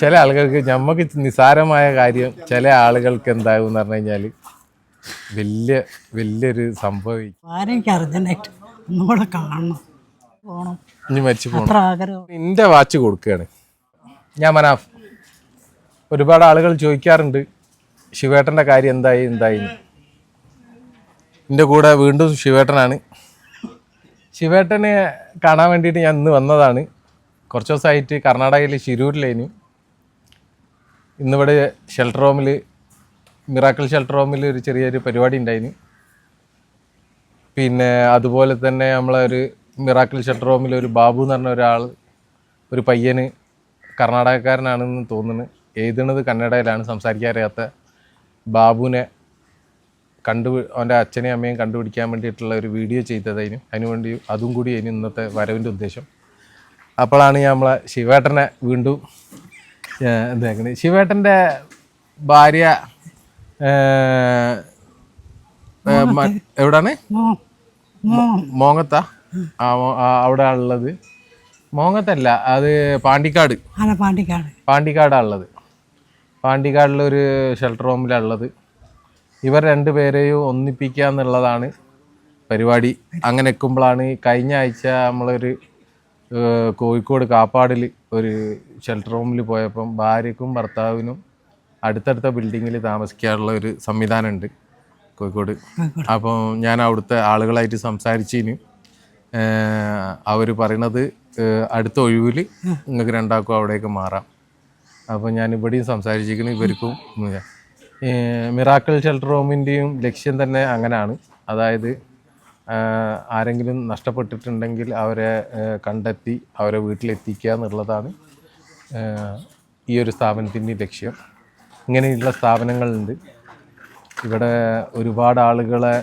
ചില ആളുകൾക്ക് നമുക്ക് നിസാരമായ കാര്യം ചില ആളുകൾക്ക് എന്താകും എന്ന് പറഞ്ഞു കഴിഞ്ഞാൽ വലിയ വലിയൊരു സംഭവം ആരെനിക്ക് അർജന്റായിട്ട് ഒന്നുകൂടെ കാണണം. പോണം. ഇനി മരിച്ചു പോകണം അത്ര ആഗ്രഹം. എന്റെ വാച്ച് കൊടുക്കുകയാണ്. ഞാൻ മനാഫ് ഒരുപാട് ആളുകൾ ചോദിക്കാറുണ്ട് ശിവേട്ടന്റെ കാര്യം എന്തായി എന്തായി എന്ന്. എന്റെ കൂടെ വീണ്ടും ശിവേട്ടനാണ്. ശിവേട്ടനെ കാണാൻ വേണ്ടിയിട്ട് ഞാൻ ഇന്ന് വന്നതാണ്. കുറച്ച് ദിവസമായിട്ട് കർണാടകയിൽ ശിരൂരിലേനു ഇന്നിവിടെ ഷെൽട്ടർ ഹോമിൽ മിറാക്കിൾ ഷെൽട്ടർ ഹോമിൽ ഒരു ചെറിയൊരു പരിപാടി ഉണ്ടായിന് പിന്നെ അതുപോലെ തന്നെ നമ്മളൊരു ഒരു മിറാക്കിൾ ഷെൽട്ടർ ഹോമിൽ ഒരു ബാബു എന്ന് പറഞ്ഞ ഒരാൾ ഒരു പയ്യന് കർണാടകക്കാരനാണെന്ന് തോന്നുന്നു എഴുതുന്നത് കന്നഡയിലാണ് സംസാരിക്കാൻ അറിയാത്ത ബാബുവിനെ കണ്ടു അവന്റെ അച്ഛനെയും അമ്മയും കണ്ടുപിടിക്കാൻ വേണ്ടിയിട്ടുള്ള ഒരു വീഡിയോ ചെയ്തതായിരുന്നു അതിനുവേണ്ടി അതും കൂടി അതിന് ഇന്നത്തെ വരവിന്റെ ഉദ്ദേശം. അപ്പോഴാണ് ഞാൻ നമ്മളെ ശിവേട്ടനെ വീണ്ടും എന്താക്കുന്നത് ശിവേട്ടന്റെ ഭാര്യ എവിടാണ്? മോങ്ങത്താ അവിടെ ഉള്ളത്. മോങ്ങത്തല്ല അത് പാണ്ടിക്കാട്. പാണ്ടിക്കാട്. പാണ്ടിക്കാടാണ് ഉള്ളത് പാണ്ടിക്കാടിലൊരു ഷെൽട്ടർ ഹോമിലാണ് ഉള്ളത് ഇവർ രണ്ടുപേരെയും ഒന്നിപ്പിക്കുക എന്നുള്ളതാണ് പരിപാടി. അങ്ങനെ എക്കുമ്പോഴാണ് കഴിഞ്ഞ ആഴ്ച നമ്മളൊരു കോഴിക്കോട് കാപ്പാടിൽ ഒരു ഷെൽട്ടർ ഹോമിൽ പോയപ്പം ഭാര്യക്കും ഭർത്താവിനും അടുത്തടുത്ത ബിൽഡിങ്ങിൽ താമസിക്കാനുള്ള ഒരു സംവിധാനമുണ്ട് കോഴിക്കോട്. അപ്പോൾ ഞാൻ അവിടുത്തെ ആളുകളായിട്ട് സംസാരിച്ചതിന് അവർ പറയണത് അടുത്ത ഒഴിവിൽ നിങ്ങൾക്ക് രണ്ടാൾക്കും അവിടേക്ക് മാറാം. അപ്പോൾ ഞാൻ ഇവിടെയും സംസാരിച്ചിരിക്കുന്നു ഇവർക്കും. മിറാക്കൽ മിറാക്കിൾ ഷെൽട്ടർ ഹോമിന്റെയും ലക്ഷ്യം തന്നെ അങ്ങനെയാണ് അതായത് ആരെങ്കിലും നഷ്ടപ്പെട്ടിട്ടുണ്ടെങ്കിൽ അവരെ കണ്ടെത്തി അവരെ വീട്ടിലെത്തിക്കുക എന്നുള്ളതാണ് ഈ ഒരു സ്ഥാപനത്തിന്റെ ലക്ഷ്യം. ഇങ്ങനെയുള്ള സ്ഥാപനങ്ങളുണ്ട്. ഇവിടെ ഒരുപാട് ആളുകളെ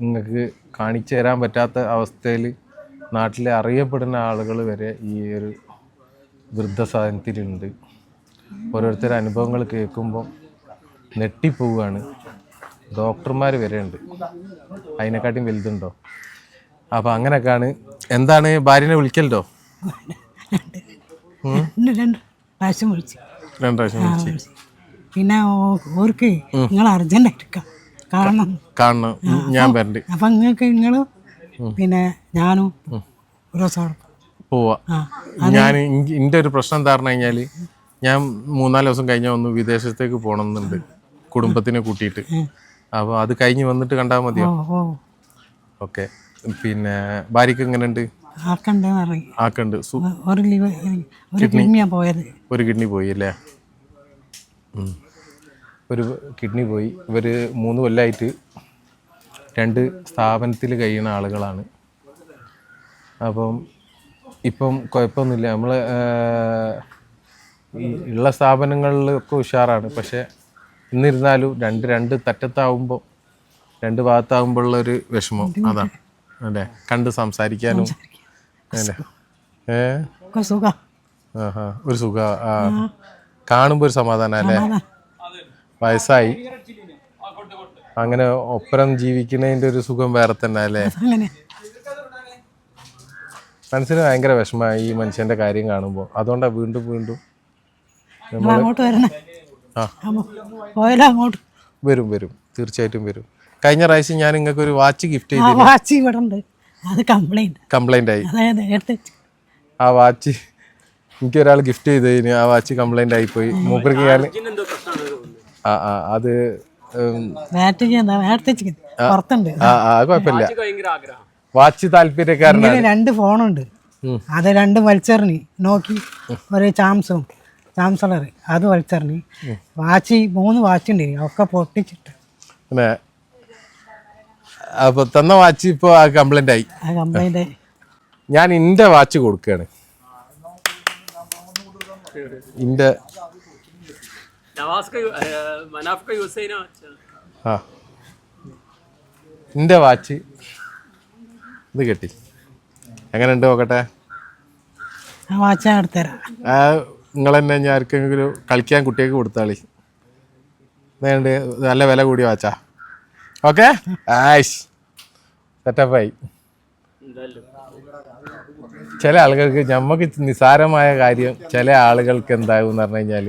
നിങ്ങൾക്ക് കാണിച്ചു തരാൻ പറ്റാത്ത അവസ്ഥയിൽ നാട്ടിലെ അറിയപ്പെടുന്ന ആളുകൾ വരെ ഈ ഒരു വൃദ്ധസാധനത്തിലുണ്ട്. ഓരോരുത്തരുടെ അനുഭവങ്ങൾ കേൾക്കുമ്പോൾ നെട്ടിപ്പോവുകയാണ് ഡോക്ടർമാർ വരെ ഉണ്ട് അതിനെക്കാട്ടിയും വലുതുണ്ടോ? അപ്പോൾ അങ്ങനെയൊക്കെയാണ്. എന്താണ് ഭാര്യനെ വിളിക്കലുണ്ടോ? രണ്ട് പ്രാവശ്യം വിളിച്ചു. രണ്ട് പ്രാവശ്യം വിളിച്ചു. പിന്നെ ഓർക്ക് നിങ്ങൾ അർജന്റ് കാ- കാണണം കാണണം ഞാൻ വരണ്ട്. അപ്പം നിങ്ങൾക്ക് നിങ്ങൾ പിന്നെ ഞാനും ഒരു ദിവസം പോവാ. ഞാൻ എന്റെ ഒരു പ്രശ്നം എന്താ പറഞ്ഞു കഴിഞ്ഞാൽ ഞാൻ മൂന്നാൽ ദിവസം കഴിഞ്ഞാൽ ഒന്ന് വിദേശത്തേക്ക് പോകണമെന്നുണ്ട് കുടുംബത്തിനെ കൂട്ടിയിട്ട്. അപ്പോൾ അത് കഴിഞ്ഞ് വന്നിട്ട് കണ്ടാൽ മതിയോ? ഓക്കെ. പിന്നെ ഭാര്യക്ക് എങ്ങനെയുണ്ട്? ആക്കുണ്ട് ഒരു ഒരു പോയത്. ഒരു കിഡ്നി പോയി അല്ലേ? ഒരു കിഡ്നി പോയി. ഇവർ മൂന്ന് കൊല്ലായിട്ട് രണ്ട് സ്ഥാപനത്തിൽ കഴിയുന്ന ആളുകളാണ്. അപ്പം ഇപ്പം കുഴപ്പമൊന്നുമില്ല. നമ്മൾ ഈ ഉള്ള സ്ഥാപനങ്ങളിലൊക്കെ ഉഷാറാണ്. പക്ഷേ എന്നിരുന്നാലും രണ്ട് രണ്ട് തറ്റത്താവുമ്പോൾ രണ്ട് ഭാഗത്താവുമ്പോഴുള്ളൊരു വിഷമം. അതാണ് അല്ലേ? കണ്ട് സംസാരിക്കാനും. അല്ലേ? ഏ? ആഹാ. ഒരു സുഖ ആ. കാണുമ്പോൾ ഒരു സമാധാനം അല്ലേ? വയസ്സായി. അങ്ങനെ ഒപ്പരം ജീവിക്കുന്നതിന്റെ ഒരു സുഖം വേറെ തന്നെ അല്ലേ? മനസ്സിന് ഭയങ്കര വിഷമമായി ഈ മനുഷ്യന്റെ കാര്യം കാണുമ്പോൾ അതുകൊണ്ടാണ് വീണ്ടും വീണ്ടും നിങ്ങൾ പോയാലോ അങ്ങോട്ട്. വരും വരും. തീർച്ചയായിട്ടും വരും. കഴിഞ്ഞ പ്രാവശ്യം ഞാൻ നിങ്ങൾക്ക് ഒരു വാച്ച് ഗിഫ്റ്റ് ചെയ്തു വാച്ച് ഇവിടെ ഉണ്ട് അത് കംപ്ലൈന്റ് കംപ്ലൈന്റ് ആയി. ആ വാച്ച് എനിക്ക് ഒരാൾ ഗിഫ്റ്റ് ചെയ്തതിന് ആ വാച്ച് കംപ്ലൈന്റ് ആയി പോയി മൂപ്പർക്ക് ഞാൻ ആ ആ അത് കുഴപ്പമില്ല. വാച്ച് താല്പര്യക്കാരൻ രണ്ട് ഫോണുണ്ട് അത് രണ്ട് മത്സറിന് നോക്കി. ഒരു ചാംസും ചാൻസലറ് അത് വലിച്ചെറിഞ്ഞ്. വാച്ച് മൂന്ന് വാച്ച് ഉണ്ട് ഒക്കെ പൊട്ടിച്ചിട്ട്. പിന്നെ അപ്പോൾ തന്ന വാച്ച് ഇപ്പോൾ ആ ആയി. ഞാൻ എന്റെ വാച്ച് കൊടുക്കുകയാണ് എന്റെ വാച്ച്. ഇത് കെട്ടി. എങ്ങനെയുണ്ട് നോക്കട്ടെ? വാച്ച് ഞാൻ നിങ്ങൾ തന്നെ ഞാൻ ആർക്കെങ്കിലും കളിക്കാൻ കുട്ടികൾക്ക് കൊടുത്താളി? വേണ്ട നല്ല വില കൂടി വാച്ചാ. ഓക്കെ? ആയിഷ് സെറ്റപ്പായി. ചില ആളുകൾക്ക് നമുക്ക് നിസാരമായ കാര്യം ചില ആളുകൾക്ക് എന്താകും എന്ന് പറഞ്ഞു കഴിഞ്ഞാൽ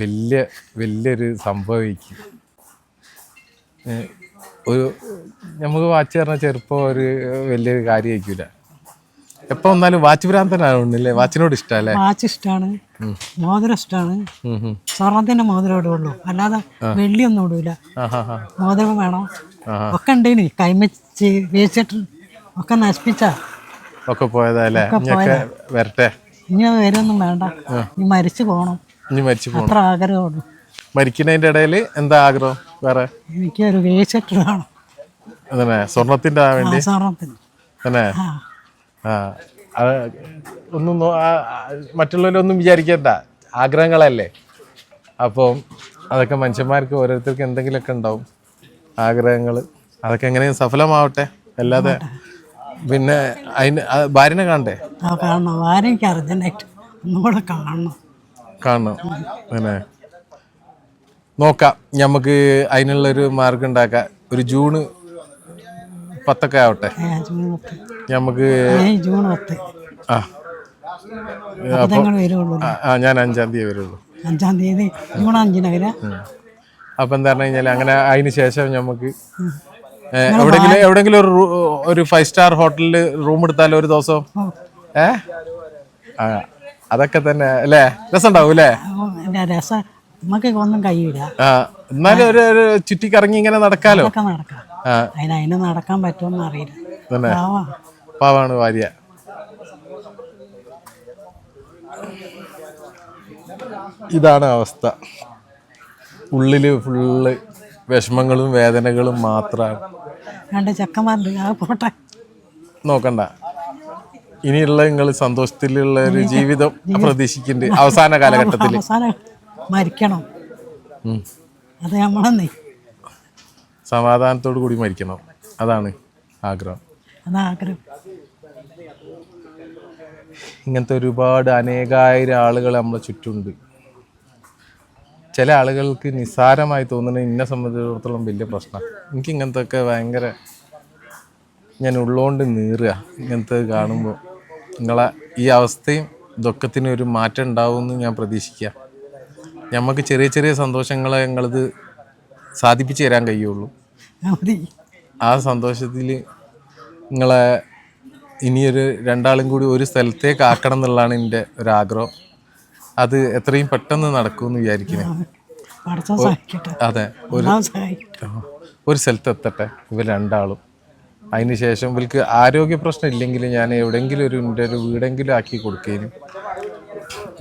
വലിയ വലിയൊരു സംഭവിക്കും. ഒരു നമുക്ക് വാച്ച് പറഞ്ഞ ചെറുപ്പം ഒരു വലിയൊരു കാര്യമായിരിക്കില്ല എപ്പോൾ വന്നാലും വാച്ച് ഭ്രാന്തനാവുന്നില്ലേ വാച്ചിനോട് ഇഷ്ടല്ലേ? വാച്ച് ഇഷ്ടമാണ് മോതിരം ഇഷ്ടാണ്. സ്വർണത്തിന്റെ മോതിരം ഇടുള്ളൂ അല്ലാതെ വെള്ളിയൊന്നും ഇടൂല. മോതിരം വേണം. ഒക്കെ ഉണ്ടേനി കൈമച്ച് വേച്ചിട്ട് ഒക്കെ നശിപ്പിച്ച ഒക്കെ പോയതല്ലേ? വരട്ടെ? ഇനി വരൊന്നും വേണ്ട. ഇനി മരിച്ചു പോണം. ഇനി മരിച്ചു പോകണം അത്ര ആഗ്രഹമുള്ളൂ. മരിക്കുന്നതിന്റെ ഇടയിൽ എന്താ ആഗ്രഹം? വേറെ? എനിക്ക് ഒരു വേച്ചിട്ട് വേണം. അതന്നെ. ആ വേണ്ടി? സ്വർണത്തിന്. തന്നെ ഒന്നും മറ്റുള്ളവരൊന്നും വിചാരിക്കണ്ട. ആഗ്രഹങ്ങളല്ലേ? അപ്പം അതൊക്കെ മനുഷ്യന്മാർക്ക് ഓരോരുത്തർക്ക് എന്തെങ്കിലുമൊക്കെ ഉണ്ടാവും. ആഗ്രഹങ്ങൾ അതൊക്കെ എങ്ങനെയും സഫലമാവട്ടെ. അല്ലാതെ പിന്നെ അതിന് ഭാര്യനെ കാണണ്ടേ? കാണണം. അർജന്റായിട്ട് ഒന്നുകൂടെ കാണണം. കാണണം. പിന്നെ നോക്കാം. നമുക്ക് അതിനുള്ളൊരു മാർഗം ഉണ്ടാക്കാം. ഒരു ജൂണ് പത്തൊക്കെ ആവട്ടെ. നമുക്ക് ജൂൺ പത്ത്. ആ. ഞാൻ അഞ്ചാം തീയതി വരുള്ളൂ. അഞ്ചാം തീയതി ജൂൺ അഞ്ചിന് വരാ? അപ്പം എന്താ പറഞ്ഞു കഴിഞ്ഞാൽ അങ്ങനെ അതിന് ശേഷം നമുക്ക് എവിടെങ്കിലും എവിടെങ്കിലും ഒരു ഒരു ഫൈവ് സ്റ്റാർ ഹോട്ടലിൽ റൂം എടുത്താലോ ഒരു ദിവസം? ഏ? ആ അതൊക്കെ തന്നെ അല്ലേ? രസമുണ്ടാവും അല്ലേ? രസം. നമുക്ക് ഒന്നും കഴിയില്ല ആ എന്നാലും ഒരു ചുറ്റിക്കറങ്ങി ഇങ്ങനെ നടക്കാലോ? നടക്കാം. അതിന് അതിന് നടക്കാൻ പറ്റുമെന്ന് അറിയില്ല. പാവാ. പാവാണ് ഭാര്യ. ഇതാണ് അവസ്ഥ. ഉള്ളിൽ ഫുള്ള് വിഷമങ്ങളും വേദനകളും മാത്രമാണ് രണ്ട് ചെക്കന്മാരുണ്ട്. ആ പോട്ടെ. നോക്കണ്ട. ഇനിയുള്ള നിങ്ങൾ സന്തോഷത്തിലുള്ള ഒരു ജീവിതം പ്രതീക്ഷിക്കുന്നുണ്ട് അവസാന കാലഘട്ടത്തിൽ അവസാനം മരിക്കണം. അത് നമ്മളെന്നേ സമാധാനത്തോടു കൂടി മരിക്കണം. അതാണ് ആഗ്രഹം. അതാഗ്രഹം ഇങ്ങനത്തെ ഒരുപാട് അനേകായിരം ആളുകൾ നമ്മളെ ചുറ്റുണ്ട് ചില ആളുകൾക്ക് നിസ്സാരമായി തോന്നുന്നത് എന്നെ സംബന്ധിച്ചിടത്തോളം വലിയ പ്രശ്നമാണ്. എനിക്ക് ഇങ്ങനത്തെ ഒക്കെ ഭയങ്കര ഞാൻ ഉള്ളോണ്ട് നീറുക. ഇങ്ങനത്തെ കാണുമ്പോൾ നിങ്ങളെ ഈ അവസ്ഥയും ദുഃഖത്തിനും ഒരു മാറ്റം ഉണ്ടാവുമെന്ന് ഞാൻ പ്രതീക്ഷിക്കുക. നമുക്ക് ചെറിയ ചെറിയ സന്തോഷങ്ങളെ ഞങ്ങളിത് സാധിപ്പിച്ചു തരാൻ കഴിയുള്ളൂ. ആ സന്തോഷത്തിൽ നിങ്ങളെ ഇനിയൊരു രണ്ടാളും കൂടി ഒരു സ്ഥലത്തേക്ക് ആക്കണം എന്നുള്ളതാണ് എന്റെ ഒരു ആഗ്രഹം. അത് എത്രയും പെട്ടെന്ന് നടക്കുമെന്ന് വിചാരിക്കുന്നത് സഹായിക്കട്ടെ. അതെ ഒരു ഒരു സ്ഥലത്ത് എത്തട്ടെ ഇവർ രണ്ടാളും അതിനുശേഷം ഇവർക്ക് ആരോഗ്യ പ്രശ്നം ഇല്ലെങ്കിൽ ഞാൻ എവിടെയെങ്കിലും ഒരു എന്റെ ഒരു വീടെങ്കിലും ആക്കി കൊടുക്കുകയും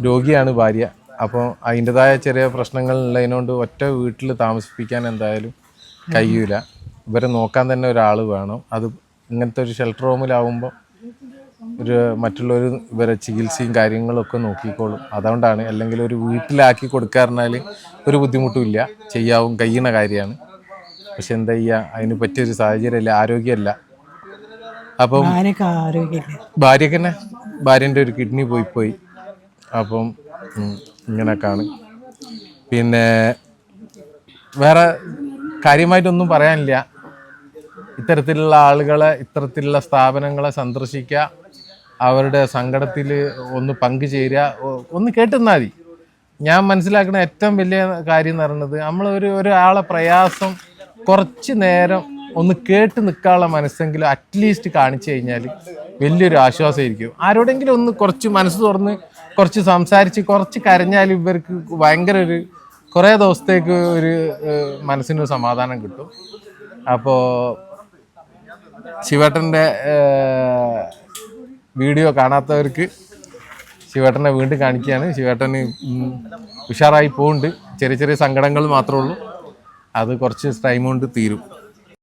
രോഗിയാണ് ഭാര്യ. അപ്പോൾ അതിന്റെതായ ചെറിയ പ്രശ്നങ്ങൾ ഉള്ളതിനോണ്ട് ഒറ്റ വീട്ടിൽ താമസിപ്പിക്കാൻ എന്തായാലും കഴിയൂല. ഇവരെ നോക്കാൻ തന്നെ ഒരാൾ വേണം. അത് ഇങ്ങനത്തെ ഒരു ഷെൽട്ടർ റൂമിലാവുമ്പോൾ ഒരു മറ്റുള്ളവർ ഇവരെ ചികിത്സയും കാര്യങ്ങളൊക്കെ നോക്കിക്കോളും. അതുകൊണ്ടാണ് അല്ലെങ്കിൽ ഒരു വീട്ടിലാക്കി കൊടുക്കാറിഞ്ഞാൽ ഒരു ബുദ്ധിമുട്ടുമില്ല. ചെയ്യാവും കഴിയുന്ന കാര്യമാണ്. പക്ഷെ എന്താ ചെയ്യുക അതിന് പറ്റിയൊരു സാഹചര്യമല്ല ആരോഗ്യമല്ല. അപ്പം ആരൊക്കെ ആരോഗ്യമില്ല. ഭാര്യക്ക് തന്നെ ഭാര്യന്റെ ഒരു കിഡ്നി പോയി പോയി. അപ്പം ഇങ്ങനെയൊക്കെയാണ്. പിന്നെ വേറെ കാര്യമായിട്ടൊന്നും പറയാനില്ല. ഇത്തരത്തിലുള്ള ആളുകളെ ഇത്തരത്തിലുള്ള സ്ഥാപനങ്ങളെ സന്ദർശിക്കുക അവരുടെ സങ്കടത്തിൽ ഒന്ന് പങ്കുചേരുക ഒന്ന് കേട്ടെന്നാൽ മതി. ഞാൻ മനസ്സിലാക്കുന്ന ഏറ്റവും വലിയ കാര്യം എന്ന് പറയുന്നത് നമ്മൾ ഒരു ഒരാളെ പ്രയാസം കുറച്ച് നേരം ഒന്ന് കേട്ട് നിൽക്കാനുള്ള മനസ്സെങ്കിലും അറ്റ്ലീസ്റ്റ് കാണിച്ചു കഴിഞ്ഞാൽ വലിയൊരു ആശ്വാസമായിരിക്കും. ആരോടെങ്കിലും ഒന്ന് കുറച്ച് മനസ്സ് തുറന്ന് കുറച്ച് സംസാരിച്ച് കുറച്ച് കരഞ്ഞാൽ ഇവർക്ക് ഭയങ്കര ഒരു കുറേ ദിവസത്തേക്ക് ഒരു മനസ്സിന് സമാധാനം കിട്ടും. അപ്പോൾ ശിവേട്ടന്റെ വീഡിയോ കാണാത്തവർക്ക് ശിവേട്ടനെ വീണ്ടും കാണിക്കുകയാണ്. ശിവേട്ടന് ഉഷാറായി പോകുന്നുണ്ട് ചെറിയ ചെറിയ സങ്കടങ്ങൾ മാത്രമേ ഉള്ളൂ. അത് കുറച്ച് ടൈം കൊണ്ട് തീരും.